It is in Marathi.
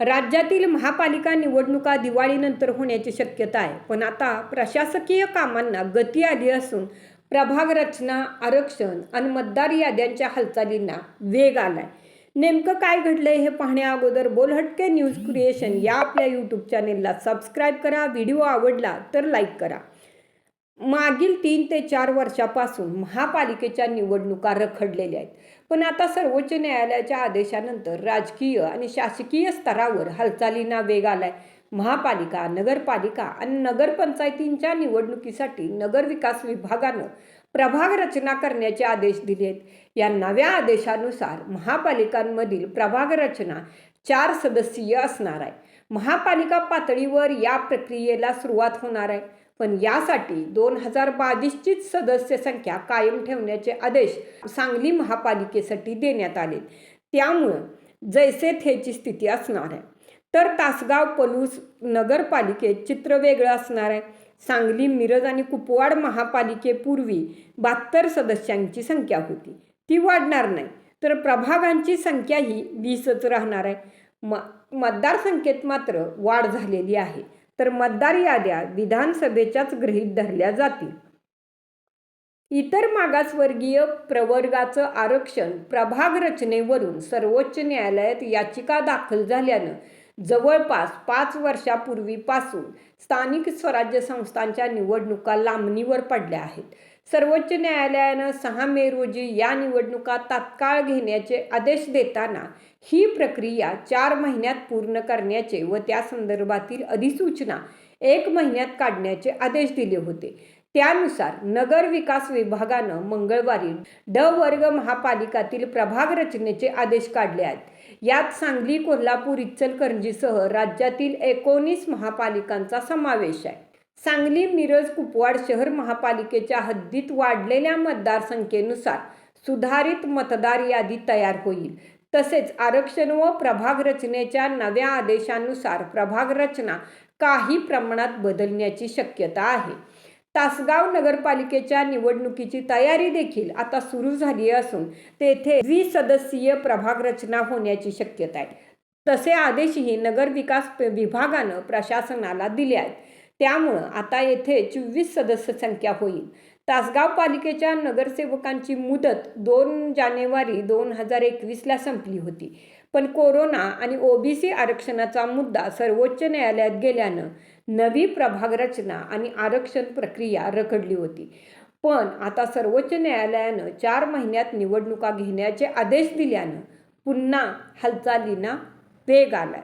राज्यातील महापालिका निवडणुका दिवाळीनंतर होण्याची शक्यता आहे. पण आता प्रशासकीय कामांना गती आली असून प्रभाग रचना आरक्षण आणि मतदार याद्यांच्या हालचालींना वेग आलाय. नेमकं काय घडलंय हे पाहण्या अगोदर बोलहटके न्यूज क्रिएशन या आपल्या यूट्यूब चॅनेलला सबस्क्राईब करा. व्हिडिओ आवडला तर लाईक करा. मागील तीन ते चार वर्षापासून महापालिकेच्या निवडणुका रखडलेल्या आहेत. पण आता सर्वोच्च न्यायालयाच्या आदेशानंतर राजकीय आणि शासकीय स्तरावर हालचालींना वेग आलाय. महापालिका नगरपालिका आणि नगरपंचायतींच्या निवडणुकीसाठी नगर विकास विभागानं प्रभाग रचना करण्याचे आदेश दिले आहेत. या नव्या आदेशानुसार महापालिकांमधील प्रभाग रचना चार सदस्यीय असणार आहे. महापालिका पातळीवर या प्रक्रियेला सुरुवात होणार आहे. पण यासाठी दोन हजार बावीसचीच सदस्य संख्या कायम ठेवण्याचे आदेश सांगली महापालिकेसाठी देण्यात आले. त्यामुळं जैसे थेची स्थिती असणार आहे. तर तासगाव पलूस नगरपालिकेत चित्र वेगळं असणार आहे. सांगली मिरज आणि कुपवाड महापालिकेपूर्वी बहात्तर सदस्यांची संख्या होती. ती वाढणार नाही. तर प्रभागांची संख्याही वीसच राहणार आहे. म मतदारसंख्येत मात्र वाढ झालेली आहे. तर मतदार याद्या विधानसभेच्याच गृहीत धरल्या जातील. इतर मागासवर्गीय प्रवर्गाचं आरक्षण प्रभाग रचनेवरून सर्वोच्च न्यायालयात याचिका दाखल झाल्यानं जवळपास पाच वर्षापूर्वीपासून स्थानिक स्वराज्य संस्थांच्या निवडणुका लांबणीवर पडल्या आहेत. सर्वोच्च न्यायालयानं सहा मे रोजी या निवडणुका तात्काळ घेण्याचे आदेश देताना ही प्रक्रिया चार महिन्यात पूर्ण करण्याचे व त्या संदर्भातील अधिसूचना एक महिन्यात काढण्याचे आदेश दिले होते. त्यानुसार नगर विकास विभागानं मंगळवारी ड वर्ग महापालिकातील प्रभाग रचनेचे आदेश काढले आहेत. यात सांगली कोल्हापूर इचलकरंजीसह राज्यातील एकोणीस महापालिकांचा समावेश आहे. सांगली मिरज कुपवाड शहर महापालिकेच्या हद्दीत वाढलेल्या मतदारसंख्येनुसार सुधारित मतदार यादी तयार होईल. तसेच आरक्षण व प्रभाग रचनेच्या नव्या आदेशानुसार प्रभाग रचना काही प्रमाणात बदलण्याची शक्यता आहे. तासगाव नगरपालिकेच्या निवडणुकीची तयारी देखील आता सुरू झाली असून तेथे द्विसदस्यीय प्रभाग रचना होण्याची शक्यता आहे. तसे आदेशही नगर विकास विभागानं प्रशासनाला दिले आहेत. त्यामुळं आता येथे चोवीस सदस्य संख्या होईल. तासगाव पालिकेच्या नगरसेवकांची मुदत दोन जानेवारी दोन हजार एकवीसला संपली होती. पण कोरोना आणि ओबीसी आरक्षणाचा मुद्दा सर्वोच्च न्यायालयात गेल्यानं नवी प्रभाग रचना आणि आरक्षण प्रक्रिया रखडली होती. पण आता सर्वोच्च न्यायालयानं चार महिन्यात निवडणुका घेण्याचे आदेश दिल्यानं पुन्हा हालचालींना वेग आलाय.